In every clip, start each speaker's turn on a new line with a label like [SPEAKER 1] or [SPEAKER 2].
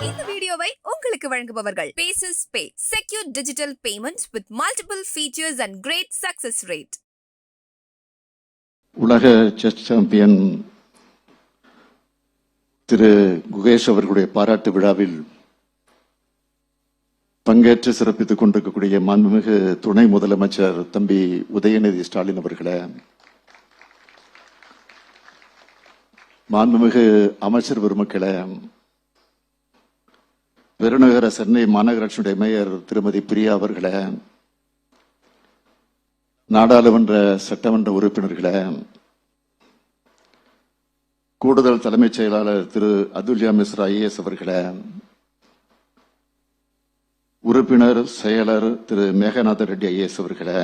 [SPEAKER 1] இந்த வீடியோவை உங்களுக்கு வழங்குபவர்கள் paces pay secure digital payments with multiple features and great success rate
[SPEAKER 2] உலக செஸ் சாம்பியன் திரு குகேஷ் அவர்களுடைய பாராட்டு விழாவில் பங்கேற்று சிறப்பித்துக் கொண்டிருக்கக்கூடிய மாண்புமிகு துணை முதலமைச்சர் தம்பி உதயநிதி ஸ்டாலின் அவர்களே. மாண்புமிகு அமைச்சர் பெருமக்களே பெருநகர சென்னை மாநகராட்சியுடைய மேயர் திருமதி பிரியா அவர்களே நாடாளுமன்ற சட்டமன்ற உறுப்பினர்களே கூடுதல் தலைமைச் செயலாளர் திரு அதுல்யா மிஸ்ரா ஐஏஎஸ் அவர்களே உறுப்பினர் செயலர் திரு மேகநாத ரெட்டி ஐஏஎஸ் அவர்களே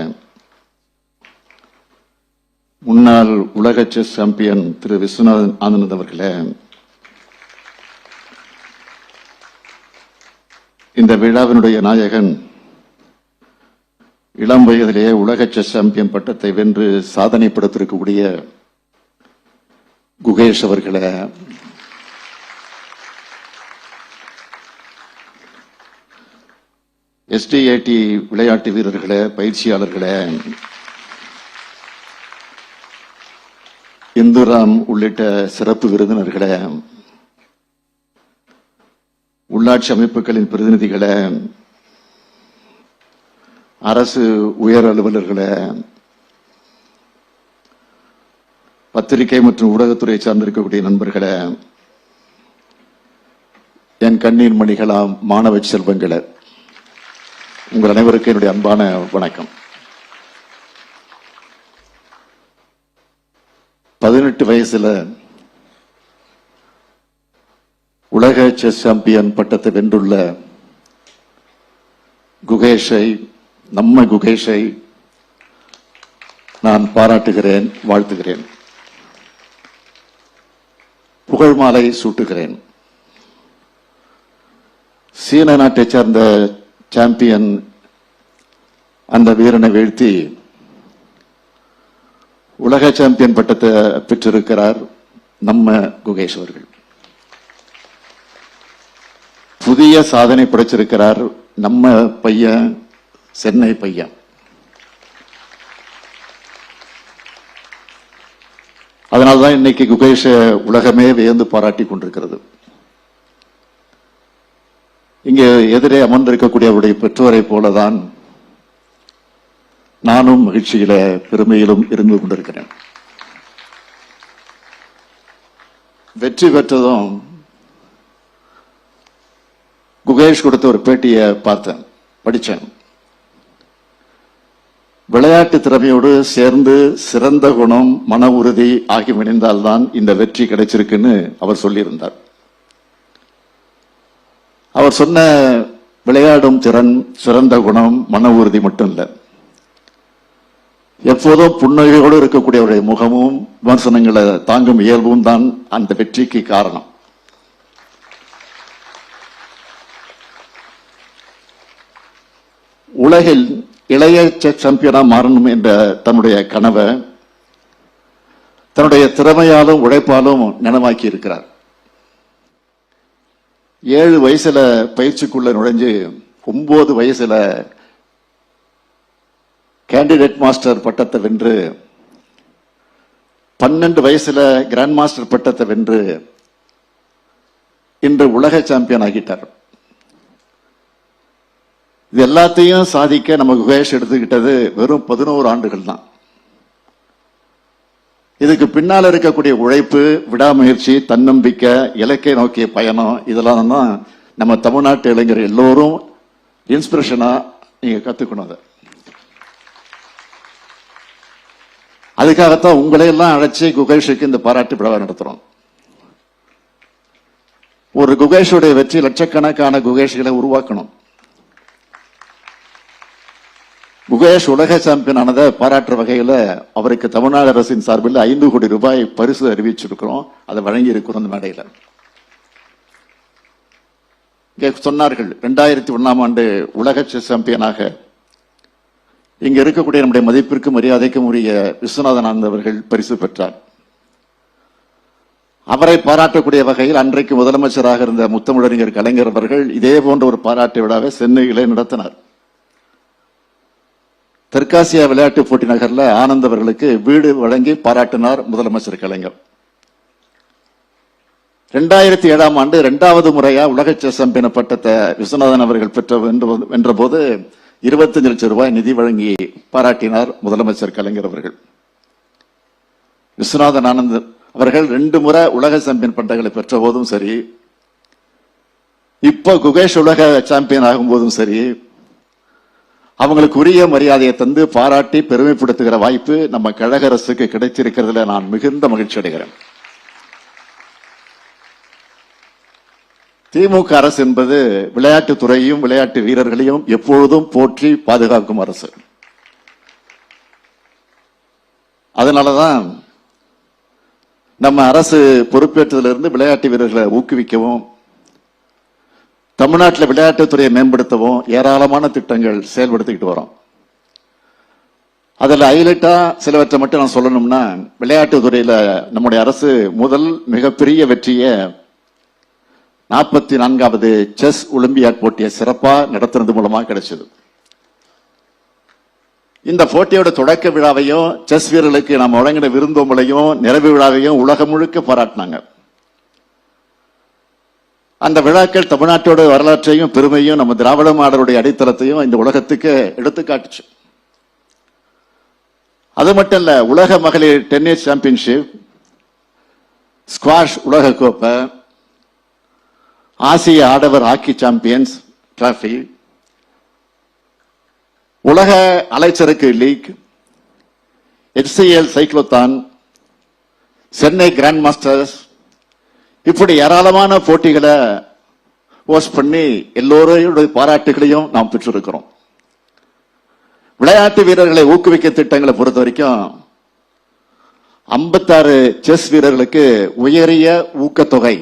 [SPEAKER 2] முன்னாள் உலக செஸ் சாம்பியன் திரு விஸ்வநாதன் ஆனந்த் அவர்களே இந்த விழாவினுடைய நாயகன் இளம் வயதிலேயே உலக செஸ் சாம்பியன் பட்டத்தை வென்று சாதனை படுத்திருக்கக்கூடிய குகேஷ் அவர்களை எஸ்டிஏடி விளையாட்டு வீரர்களே பயிற்சியாளர்களே. இந்துராம் உள்ளிட்ட சிறப்பு விருந்தினர்களே. உள்ளாட்சி அமைப்புகளின் பிரதிநிதிகளே. அரசு உயர் அலுவலர்களே. பத்திரிகை மற்றும் ஊடகத்துறை சார்ந்திருக்கக்கூடிய நண்பர்களே. என் கண்ணீர் மணிகளாம் மாணவ செல்வங்களே. உங்கள் அனைவருக்கும் என்னுடைய அன்பான வணக்கம். பதினெட்டு வயசுல உலக செஸ் சாம்பியன் பட்டத்தை வென்றுள்ள குகேஷை நம்ம குகேஷை நான் பாராட்டுகிறேன் வாழ்த்துகிறேன். புகழ் மாலை சூட்டுகிறேன். சீன நாட்டை சார்ந்த சாம்பியன் அந்த வீரனை வீழ்த்தி உலக சாம்பியன் பட்டத்தை பெற்றிருக்கிறார் நம்ம குகேஷ் அவர்கள். புதிய சாதனை படைச்சிருக்கிறார் நம்ம பையன் சென்னை பையன். அதனால்தான் இன்னைக்கு குகேஷ உலகமே வியந்து பாராட்டி கொண்டிருக்கிறது. இங்கே எதிரே அமர்ந்திருக்கக்கூடிய அவருடைய பெற்றோரை போலதான் நானும் மகிழ்ச்சியில பெருமையிலும் இருந்து கொண்டிருக்கிறேன். வெற்றி பெற்றதும் குகேஷ் கொடுத்த ஒரு பேட்டியை பார்த்தேன் படிச்சேன் விளையாட்டு திறமையோடு சேர்ந்து சிறந்த குணம் மன உறுதி ஆகிய இணைந்தால்தான் இந்த வெற்றி கிடைச்சிருக்குன்னு அவர் சொல்லியிருந்தார். அவர் சொன்ன விளையாடும் திறன் சிறந்த குணம் மன உறுதி மட்டும் இல்லை எப்போதும் புன்னகையோடு இருக்கக்கூடிய அவருடைய முகமும் விமர்சனங்களை தாங்கும் இயல்பும் தான் அந்த வெற்றிக்கு காரணம். உலகில் இளைய செஸ் மாறணும் என்ற தன்னுடைய கனவை தன்னுடைய திறமையாலும் உழைப்பாலும் நனவாக்கி இருக்கிறார். ஏழு வயசுல பயிற்சிக்குள்ள நுழைஞ்சு ஒன்பது வயசுல கேண்டிடேட் மாஸ்டர் பட்டத்தை வென்று பன்னெண்டு வயசுல கிராண்ட் மாஸ்டர் பட்டத்தை வென்று இன்று உலக சாம்பியன் ஆகிட்டார். இது எல்லாத்தையும் சாதிக்க நமக்கு குகேஷ் எடுத்துக்கிட்டது வெறும் பதினோரு ஆண்டுகள் தான். இதுக்கு பின்னால் இருக்கக்கூடிய உழைப்பு விடாமுயற்சி தன்னம்பிக்கை இலக்கை நோக்கிய பயணம் இதெல்லாம் தான் நம்ம தமிழ்நாட்டு இளைஞர் எல்லோரும் இன்ஸ்பிரேஷனாக நீங்கள் கற்றுக்கணும் அதை. அதுக்காகத்தான் உங்களையெல்லாம் அழைச்சி குகேஷுக்கு இந்த பாராட்டு விழாவை நடத்துகிறோம் ஒரு குகேஷுடைய வெற்றி லட்சக்கணக்கான குகேஷ்களை உருவாக்கணும். முகேஷ் உலக சாம்பியன் ஆனதை பாராட்டுற வகையில் அவருக்கு தமிழ்நாடு அரசின் சார்பில் ஐந்து கோடி ரூபாய் பரிசு அறிவிச்சிருக்கிறோம். அதை வழங்கி இருக்கிறோம் இந்த இங்கே சொன்னார்கள் ரெண்டாயிரத்தி ஒன்றாம் ஆண்டு உலக செஸ் சாம்பியனாக. இங்கே இருக்கக்கூடிய நம்முடைய மதிப்பிற்கும் மரியாதைக்கும் உரிய விஸ்வநாதன் ஆனந்தவர்கள் பரிசு பெற்றார். அவரை பாராட்டக்கூடிய வகையில் அன்றைக்கு முதலமைச்சராக இருந்த முத்தமிழறிஞர் கலைஞர் அவர்கள் இதே போன்ற ஒரு பாராட்டு விழாவை சென்னையிலே நடத்தினார். தெற்காசியா விளையாட்டு போட்டி நகர்ல ஆனந்த் அவர்களுக்கு வீடு வழங்கி பாராட்டினார் முதலமைச்சர் கலைஞர். ரெண்டாயிரத்தி ஏழாம் ஆண்டு இரண்டாவது முறையா உலக செஸ் பட்டத்தை விஸ்வநாதன் அவர்கள் பெற்ற வென்ற- வென்றபோது இருபத்தஞ்சு லட்சம் ரூபாய் நிதி வழங்கி பாராட்டினார் முதலமைச்சர் கலைஞர் அவர்கள். விஸ்வநாதன் ஆனந்த் அவர்கள் ரெண்டு முறை உலக சாம்பியன் பட்டங்களை பெற்ற போதும் சரி இப்ப குகேஷ் உலக சாம்பியன் ஆகும் போதும் சரி அவங்களுக்கு உரிய மரியாதையை தந்து பாராட்டி பெருமைப்படுத்துகிற வாய்ப்பு நம்ம கழக அரசுக்கு கிடைச்சிருக்கிறதுல நான் மிகுந்த மகிழ்ச்சி அடைகிறேன். திமுக அரசு என்பது விளையாட்டுத் துறையும் விளையாட்டு வீரர்களையும் எப்பொழுதும் போற்றி பாதுகாக்கும் அரசு. அதனாலதான் நம்ம அரசு பொறுப்பேற்றதிலிருந்து விளையாட்டு வீரர்களை ஊக்குவிக்கவும் தமிழ்நாட்டில் விளையாட்டுத்துறையை மேம்படுத்தவும் ஏராளமான திட்டங்கள் செயல்படுத்திக்கிட்டு வரோம். அதில் ஹைலைட்டா சிலவற்றை மட்டும் நான் சொல்லணும்னா விளையாட்டுத்துறையில் நம்முடைய அரசு முதல் மிகப்பெரிய வெற்றியை நாற்பத்தி நான்காவது செஸ் ஒலிம்பியாட் போட்டியை சிறப்பாக நடத்துறது மூலமாக கிடைச்சது. இந்த போட்டியோட தொடக்க விழாவையும் செஸ் வீரர்களுக்கு நாம் வழங்கின விருந்தோம்பலையும் நிறைவு விழாவையும் உலகம் முழுக்க பாராட்டினாங்க. அந்த விழாக்கள் தமிழ்நாட்டோட வரலாற்றையும் பெருமையும் நம்ம திராவிட மாடலுடைய அடித்தளத்தையும் இந்த உலகத்துக்கு எடுத்துக்காட்டுச்சு அது மட்டும் இல்ல உலக மகளிர் டென்னிஸ் சாம்பியன்ஷிப் ஸ்குவாஷ் உலக கோப்பை ஆசிய ஆடவர் ஹாக்கி சாம்பியன்ஸ் டிராஃபி உலக அலைச்சறுக்கு league HCL cyclothon Chennai grand masters இப்படி ஏராளமான போட்டிகளை ஹோஸ்ட் பண்ணி எல்லோருடைய பாராட்டுகளையும் நாம் பெற்றிருக்கிறோம். விளையாட்டு வீரர்களை ஊக்குவிக்க திட்டங்களை பொறுத்த வரைக்கும் ஐம்பத்தாறு செஸ் வீரர்களுக்கு உயரிய ஊக்கத்தொகை.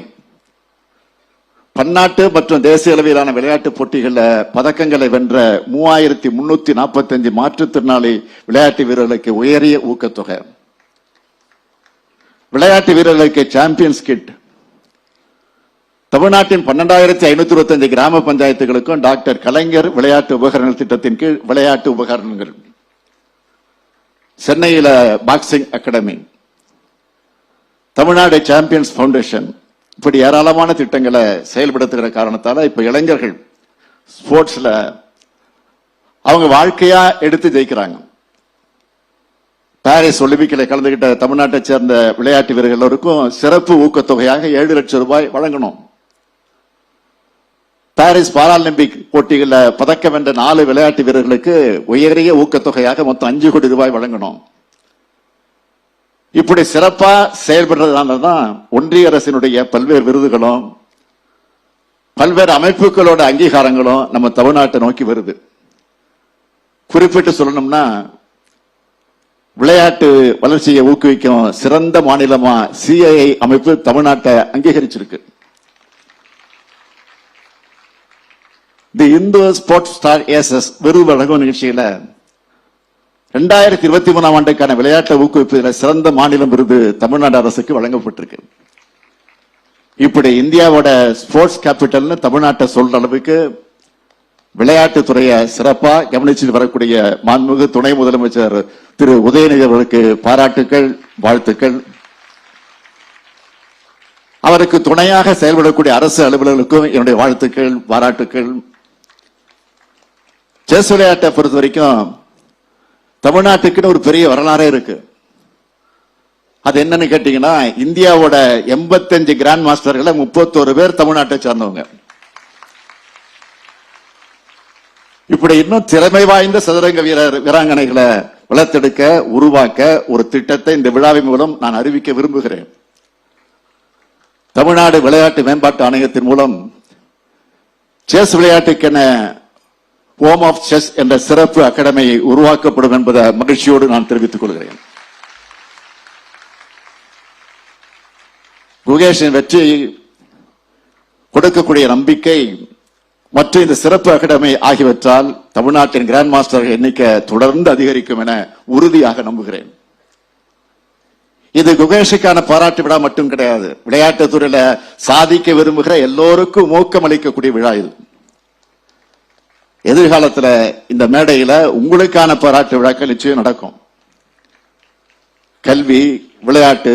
[SPEAKER 2] பன்னாட்டு மற்றும் தேசிய அளவிலான விளையாட்டு போட்டிகளில் பதக்கங்களை வென்ற மூவாயிரத்தி முன்னூத்தி நாற்பத்தஞ்சு மாற்றுத்திறனாளி விளையாட்டு வீரர்களுக்கு உயரிய ஊக்கத்தொகை. விளையாட்டு வீரர்களுக்கு சாம்பியன்ஸ் கிட் தமிழ்நாட்டின் பன்னெண்டாயிரத்தி ஐநூத்தி இருபத்தஞ்சு கிராம பஞ்சாயத்துகளுக்கும் டாக்டர் கலைஞர் விளையாட்டு உபகரண திட்டத்தின் கீழ் விளையாட்டு உபகரணங்கள். சென்னையில boxing academy. Tamil Nadu champions foundation. இப்படி ஏராளமான திட்டங்களை செயல்படுத்துகிற காரணத்தால இப்ப இளைஞர்கள் ஸ்போர்ட்ஸ்ல அவங்க வாழ்க்கையா எடுத்து ஜெயிக்கிறாங்க. பாரிஸ் ஒலிம்பிக்கில் கலந்துகிட்ட தமிழ்நாட்டை சேர்ந்த விளையாட்டு வீரர்கள் எல்லோருக்கும் சிறப்பு ஊக்கத்தொகையாக ஏழு லட்சம் ரூபாய் வழங்கணும். பாரிஸ் பாராலிம்பிக் போட்டிகளில் பதக்கம் வென்ற நாலு விளையாட்டு வீரர்களுக்கு உயரிய ஊக்கத்தொகையாக மொத்தம் அஞ்சு கோடி ரூபாய் வழங்கணும். இப்படி சிறப்பாக செயல்படுறதுனால தான் ஒன்றிய அரசினுடைய பல்வேறு விருதுகளும் பல்வேறு அமைப்புகளோட அங்கீகாரங்களும் நம்ம தமிழ்நாட்டை நோக்கி வருது. குறிப்பிட்டு சொல்லணும்னா விளையாட்டு வளர்ச்சியை ஊக்குவிக்கும் சிறந்த மாநிலமா சிஐஐ அமைப்பு தமிழ்நாட்டை அங்கீகரிச்சிருக்கு. The Hindu sports star aces விருது வழங்கும் நிகழ்ச்சியில ரெண்டாயிரத்தி இருபத்தி மூணாம் ஆண்டுக்கான விளையாட்டை ஊக்குவிப்பதில் சிறந்த மாநிலம் விருது தமிழ்நாடு அரசுக்கு வழங்கப்பட்டிருக்கு. இப்படி இந்தியாவோட ஸ்போர்ட்ஸ் கேபிட்டல்னு தமிழ்நாட்டை சொல்ற அளவுக்கு விளையாட்டுத்துறையை துறையை சிறப்பா கவனிச்சு வரக்கூடிய மாண்புமிகு துணை முதலமைச்சர் திரு உதயநிதி அவர்களுக்கு பாராட்டுக்கள் வாழ்த்துக்கள். அவருக்கு துணையாக செயல்படக்கூடிய அரசு அலுவலர்களுக்கும் என்னுடைய வாழ்த்துக்கள் பாராட்டுக்கள். செஸ் விளையாட்டை பொறுத்த வரைக்கும் தமிழ்நாட்டுக்குன்னு ஒரு பெரிய வரலாறே இருக்கு. அது என்னன்னு கேட்டீங்கன்னா இந்தியாவோட எண்பத்தஞ்சு கிராண்ட் மாஸ்டர்களை முப்பத்தோரு பேர் தமிழ்நாட்டை சார்ந்தவங்க. இப்படி இன்னும் திறமை வாய்ந்த சதுரங்க வீரர் வீராங்கனைகளை வளர்த்தெடுக்க உருவாக்க ஒரு திட்டத்தை இந்த விழாவின் மூலம் நான் அறிவிக்க விரும்புகிறேன். தமிழ்நாடு விளையாட்டு மேம்பாட்டு ஆணையத்தின் மூலம் செஸ் விளையாட்டுக்கென ஹோம் ஆஃப் செஸ் என்ற சிறப்பு அகாடமி உருவாக்கப்படும் என்பதை மகிழ்ச்சியோடு நான் தெரிவித்துக் கொள்கிறேன். குகேஷின் வெற்றி கொடுக்கக்கூடிய நம்பிக்கை மற்றும் இந்த சிறப்பு அகாடமி ஆகியவற்றால் தமிழ்நாட்டின் கிராண்ட் மாஸ்டர் எண்ணிக்கை தொடர்ந்து அதிகரிக்கும் என உறுதியாக நம்புகிறேன். இது குகேஷுக்கான பாராட்டு விழா மட்டும் கிடையாது. விளையாட்டுத் துறையில சாதிக்க விரும்புகிற எல்லோருக்கும் ஊக்கம் அளிக்கக்கூடிய விழா இது. எதிர்காலத்துல இந்த மேடையில உங்களுக்கான பாராட்டு விழாக்கள் நிச்சயம் நடக்கும். கல்வி விளையாட்டு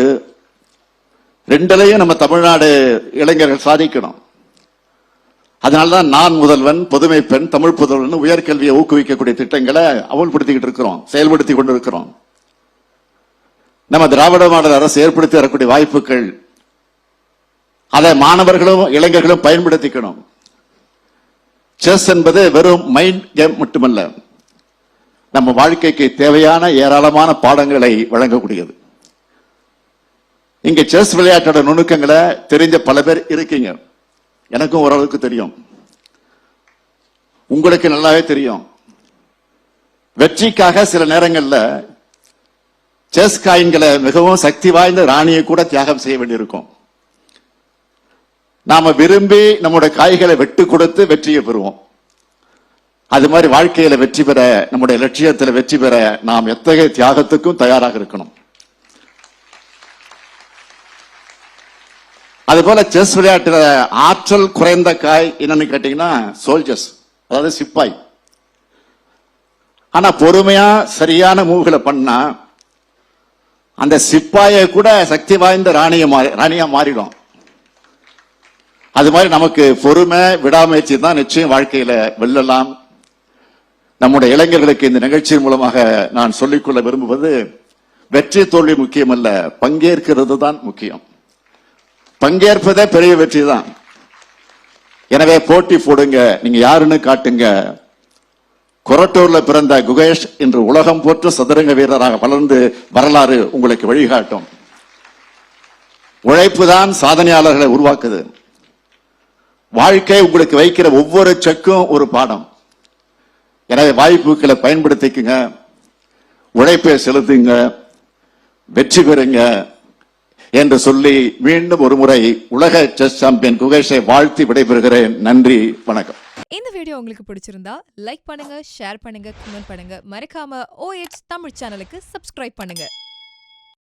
[SPEAKER 2] ரெண்டுலையும் நம்ம தமிழ்நாடு இளைஞர்கள் சாதிக்கணும். அதனாலதான் நான் முதல்வன் புதுமை பெண் தமிழ் புதல்வன் உயர்கல்வியை ஊக்குவிக்கக்கூடிய திட்டங்களை அமல்படுத்திக்கிட்டு இருக்கிறோம் செயல்படுத்தி கொண்டிருக்கிறோம். நம்ம திராவிட மாடல் அரசு ஏற்படுத்தி வரக்கூடிய வாய்ப்புகள் அதை மாணவர்களும் இளைஞர்களும் பயன்படுத்திக்கணும். செஸ் என்பது வெறும் மைண்ட் கேம் மட்டுமல்ல. நம்ம வாழ்க்கைக்கு தேவையான ஏராளமான பாடங்களை வழங்கக்கூடியது. இங்க செஸ் விளையாட்டோட நுணுக்கங்களை தெரிஞ்ச பல பேர் இருக்கீங்க. எனக்கும் ஓரளவுக்கு தெரியும். உங்களுக்கு நல்லாவே தெரியும். வெற்றிக்காக சில நேரங்களில் செஸ் காயின்களை மிகவும் சக்தி வாய்ந்த ராணியை கூட தியாகம் செய்ய வேண்டியிருக்கும். நாம விரும்பி நம்முடைய காய்களை வெட்டு கொடுத்து வெற்றியை பெறுவோம். அது மாதிரி வாழ்க்கையில வெற்றி பெற நம்முடைய லட்சியத்தில் வெற்றி பெற நாம் எத்தகைய தியாகத்துக்கும் தயாராக இருக்கணும். அதுபோல செஸ் விளையாட்டுல ஆற்றல் குறைந்த காய் என்னன்னு கேட்டீங்கன்னா சோல்ஜர்ஸ் அதாவது சிப்பாய். ஆனா பொறுமையா சரியான மூவ்களை பண்ணா அந்த சிப்பாயை கூட சக்தி வாய்ந்த ராணிய மாறி ராணியா மாறிடும். அது மாதிரி நமக்கு பொறுமை விடாமுயற்சி தான் நிச்சயம் வாழ்க்கையில வெல்லலாம். நம்முடைய இளைஞர்களுக்கு இந்த நிகழ்ச்சியின் மூலமாக நான் சொல்லிக்கொள்ள விரும்புவது வெற்றி தோல்வி முக்கியமல்ல பங்கேற்கிறது தான் முக்கியம். பங்கேற்பதே பெரிய வெற்றி தான். எனவே போட்டி போடுங்க நீங்க யாருன்னு காட்டுங்க. கொரட்டூர்ல பிறந்த குகேஷ் இன்று உலகம் போற்று சதுரங்க வீரராக வளர்ந்து வரலாறு உங்களுக்கு வழிகாட்டும். உழைப்பு தான் சாதனையாளர்களை உருவாக்குது. வாழ்க்கை உங்களுக்கு வைக்கிற ஒவ்வொரு செக்கும் ஒரு பாடம். எனவே வாய்ப்புகளை பயன்படுத்திக்குங்க. உழைப்பை செலுத்துங்க. வெற்றி பெறுங்க என்று சொல்லி மீண்டும் ஒரு முறை உலக செஸ் சாம்பியன் குகேஷை வாழ்த்தி விடைபெறுகிறேன். நன்றி வணக்கம்.
[SPEAKER 3] இந்த வீடியோ உங்களுக்கு பிடிச்சிருந்தா லைக் பண்ணுங்க ஷேர் பண்ணுங்க கமெண்ட் பண்ணுங்க. மறக்காம ஓஎச் தமிழ் சேனலுக்கு சப்ஸ்கிரைப் பண்ணுங்க.